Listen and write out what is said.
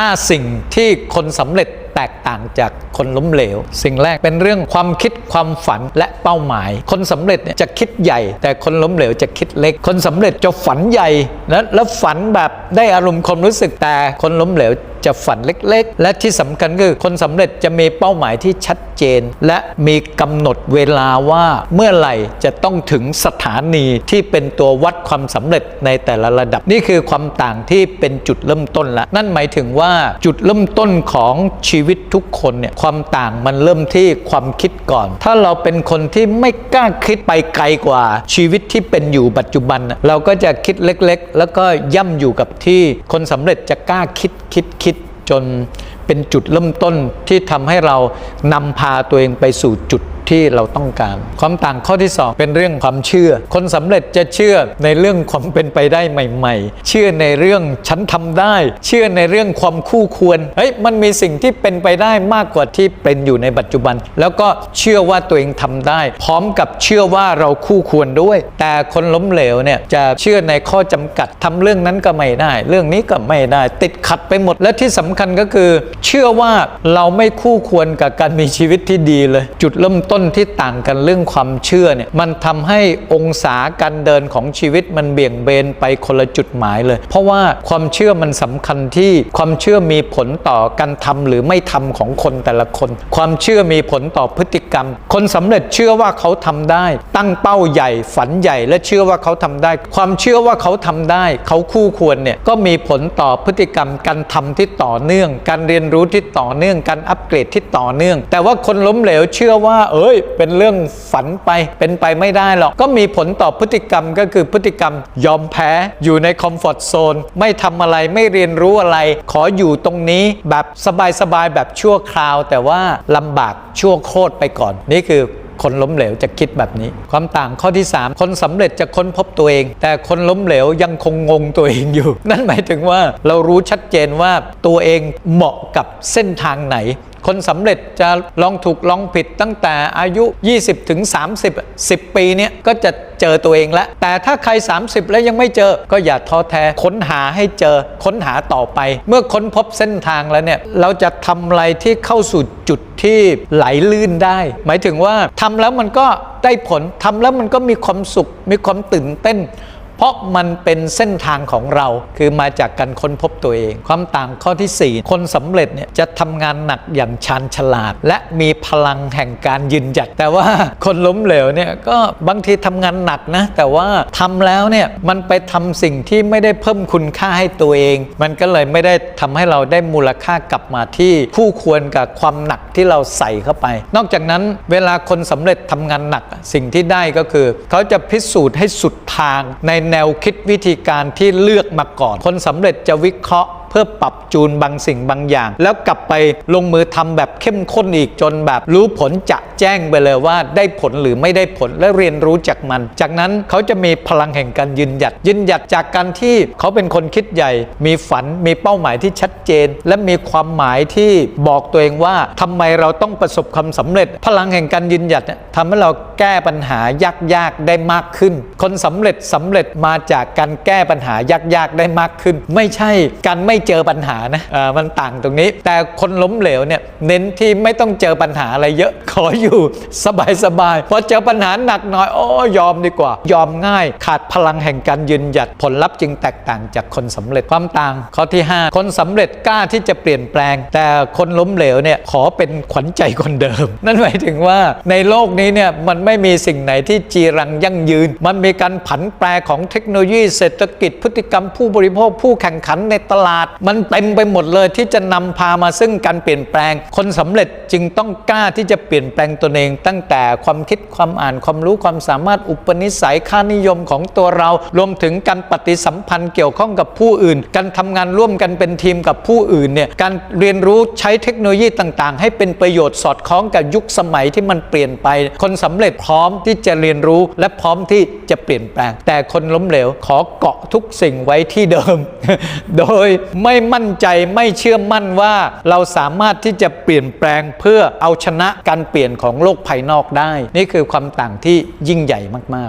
5 สิ่งที่คนสำเร็จแตกต่างจากคนล้มเหลว สิ่งแรกเป็นเรื่องความคิดความฝันและเป้าหมาย คนสำเร็จเนี่ยจะคิดใหญ่ แต่คนล้มเหลวจะคิดเล็ก คนสำเร็จจะฝันใหญ่แล้วแล้วฝันแบบได้อารมณ์ความรู้สึกแต่คนล้มเหลวจะฝันเล็กๆ และที่สำคัญคือคนสำเร็จจะมีเป้าหมายที่ชัดเจน และมีกำหนดเวลาว่าเมื่อไหร่จะต้องถึงสถานีที่เป็นตัววัดความสำเร็จในแต่ละระดับ นี่คือความต่างที่เป็นจุดเริ่มต้นละนั่นหมายถึงว่าจุดเริ่มต้นของชีวิตทุกคนเนี่ยความต่างมันเริ่มที่ความคิดก่อน ถ้าเราเป็นคนที่ไม่กล้าคิดไปไกลกว่าชีวิตที่เป็นอยู่ปัจจุบัน เราก็จะคิดเล็กๆ แล้วก็ย่ำอยู่กับที่คนสำเร็จจะกล้าคิดคิดคิดจนเป็นจุดเริ่มต้นที่ทำให้เรานำพาตัวเองไปสู่จุด ที่เราต้องการ ความต่างข้อที่ 2 เป็นเรื่องความเชื่อ คนสำเร็จจะเชื่อในเรื่องความเป็นไปได้ใหม่ ๆ เชื่อในเรื่องฉันทำได้ เชื่อในเรื่องความคู่ควรเฮ้ยมันมีสิ่งที่เป็นไปได้มากกว่าที่เป็นอยู่ในปัจจุบัน แล้วก็เชื่อว่าตัวเองทำได้ พร้อมกับเชื่อว่าเราคู่ควรด้วย แต่คนล้มเหลวเนี่ยจะเชื่อในข้อจำกัดทำเรื่องนั้นก็ไม่ได้ เรื่องนี้ก็ไม่ได้ ติดขัดไปหมดและที่สำคัญก็คือ เชื่อว่าเราไม่คู่ควรกับการมีชีวิตที่ดีเลย จุดเริ่มต้นที่ต่างกันเรื่องความเชื่อเนี่ยมันทำให้องศาการเดินของชีวิตมันเบี่ยงเบนไปคนละจุดหมายเลย เพราะว่าความเชื่อมันสำคัญที่ความเชื่อมีผลต่อการทำหรือไม่ทำของคนแต่ละคน ความเชื่อมีผลต่อพฤติกรรม คนสำเร็จเชื่อว่าเขาทำได้ ตั้งเป้าใหญ่ฝันใหญ่และเชื่อว่าเขาทำได้ ความเชื่อว่าเขาทำได้ เขาคู่ควรเนี่ยก็มีผลต่อพฤติกรรมการทำที่ต่อเนื่อง การเรียนรู้ที่ต่อเนื่องการอัปเกรดที่ต่อเนื่อง แต่ว่าคนล้มเหลวเชื่อว่าเอ้ยเป็นเรื่องฝันไปเป็นไปไม่ได้หรอก ก็มีผลต่อพฤติกรรมก็คือพฤติกรรมยอมแพ้อยู่ในคอมฟอร์ทโซนไม่ทำอะไรไม่เรียนรู้อะไร ขออยู่ตรงนี้แบบสบายๆแบบชั่วคราว แต่ว่าลำบากชั่วโคตรไปก่อน นี่คือคนล้มเหลวจะคิดแบบนี้ ความต่างข้อที่ 3 คนสำเร็จจะค้นพบตัวเอง แต่คนล้มเหลวยังคงงงตัวเองอยู่ นั่นหมายถึงว่าเรารู้ชัดเจนว่าตัวเองเหมาะกับเส้นทางไหน คนสำเร็จจะลองถูกลองผิดตั้งแต่อายุ 20ถึง30 10 ปีเนี้ยก็จะเจอตัวเองแล้ว แต่ถ้าใคร 30 แล้วยังไม่เจอก็อย่าท้อแท้ค้นหาให้เจอค้นหาต่อไป เมื่อค้นพบเส้นทางแล้วเนี่ยเราจะทำอะไรที่เข้าสู่จุดที่ไหลลื่นได้ หมายถึงว่าทำแล้วมันก็ได้ผลทำแล้วมันก็มีความสุขมีความตื่นเต้น เพราะมันเป็นเส้นทางของเราคือมาจากการค้นพบตัวเอง ความต่างข้อทีสี่4 คนสำเร็จเนี่ยจะทำงานหนักอย่างชาญฉลาด และมีพลังแห่งการยืนหยัด แต่ว่าคนล้มเหลวเนี่ยก็บางทีทำงานหนักนะ แต่ว่าทำแล้วเนี่ยมันไปทำสิ่งที่ไม่ได้เพิ่มคุณค่าให้ตัวเอง มันก็เลยไม่ได้ทำให้เราได้มูลค่ากลับมาที่คู่ควรกับความหนักที่เราใส่เข้าไป นอกจากนั้นเวลาคนสำเร็จทำงานหนักสิ่งที่ได้ก็คือ เขาจะพิสูจน์ให้สุดทางในแนวคิดวิธีการที่เลือกมาก่อน คนสำเร็จจะวิเคราะห์ เพื่อปรับจูนบางสิ่งบางอย่าง แล้วกลับไปลงมือทำแบบเข้มข้นอีกจนแบบรู้ผลจะแจ้งไปเลยว่าได้ผลหรือไม่ได้ผลและเรียนรู้จากมัน จากนั้นเขาจะมีพลังแห่งการยืนหยัด ยืนหยัดจากการที่เขาเป็นคนคิดใหญ่ มีฝันมีเป้าหมายที่ชัดเจน และมีความหมายที่บอกตัวเองว่าทำไมเราต้องประสบความสำเร็จ พลังแห่งการยืนหยัดเนี่ยทำให้เราแก้ปัญหายากๆได้มากขึ้น คนสำเร็จสำเร็จมาจากการแก้ปัญหายากๆได้มากขึ้น ไม่ใช่การไม่เจอปัญหานะอ่ามันต่างตรงนี้ แต่คนล้มเหลวเนี่ยเน้นที่ไม่ต้องเจอปัญหาอะไรเยอะ ขออยู่สบายๆพอเจอปัญหาหนักหน่อยโอ้ยอมดีกว่า ยอมง่าย ขาดพลังแห่งการยืนหยัดผลลัพธ์จึงแตกต่างจากคนสำเร็จความต่าง ข้อที่ 5 คนสำเร็จกล้าที่จะเปลี่ยนแปลง แต่คนล้มเหลวเนี่ยขอเป็นขวัญใจคนเดิม นั่นหมายถึงว่าในโลกนี้เนี่ยมันไม่มีสิ่งไหนที่จีรังยั่งยืน มันมีการผันแปรของเทคโนโลยีเศรษฐกิจพฤติกรรมผู้บริโภคผู้แข่งขันในตลาดมันเต็มไปหมดเลยที่จะนำพามาซึ่งการเปลี่ยนแปลง คนสำเร็จจึงต้องกล้าที่จะเปลี่ยนแปลงตนเอง ตั้งแต่ความคิดความอ่านความรู้ความสามารถอุปนิสัยค่านิยมของตัวเรา รวมถึงการปฏิสัมพันธ์เกี่ยวข้องกับผู้อื่น การทำงานร่วมกันเป็นทีมกับผู้อื่นเนี่ยการเรียนรู้ใช้เทคโนโลยีต่างๆ ให้เป็นประโยชน์สอดคล้องกับยุคสมัยที่มันเปลี่ยนไป คนสำเร็จพร้อมที่จะเรียนรู้และพร้อมที่จะเปลี่ยนแปลง แต่คนล้มเหลวขอเกาะทุกสิ่งไว้ที่เดิม โดยไม่มั่นใจไม่เชื่อมั่นว่าเราสามารถที่จะเปลี่ยนแปลงเพื่อเอาชนะการเปลี่ยนของโลกภายนอกได้ นี่คือความต่างที่ยิ่งใหญ่มาก ๆ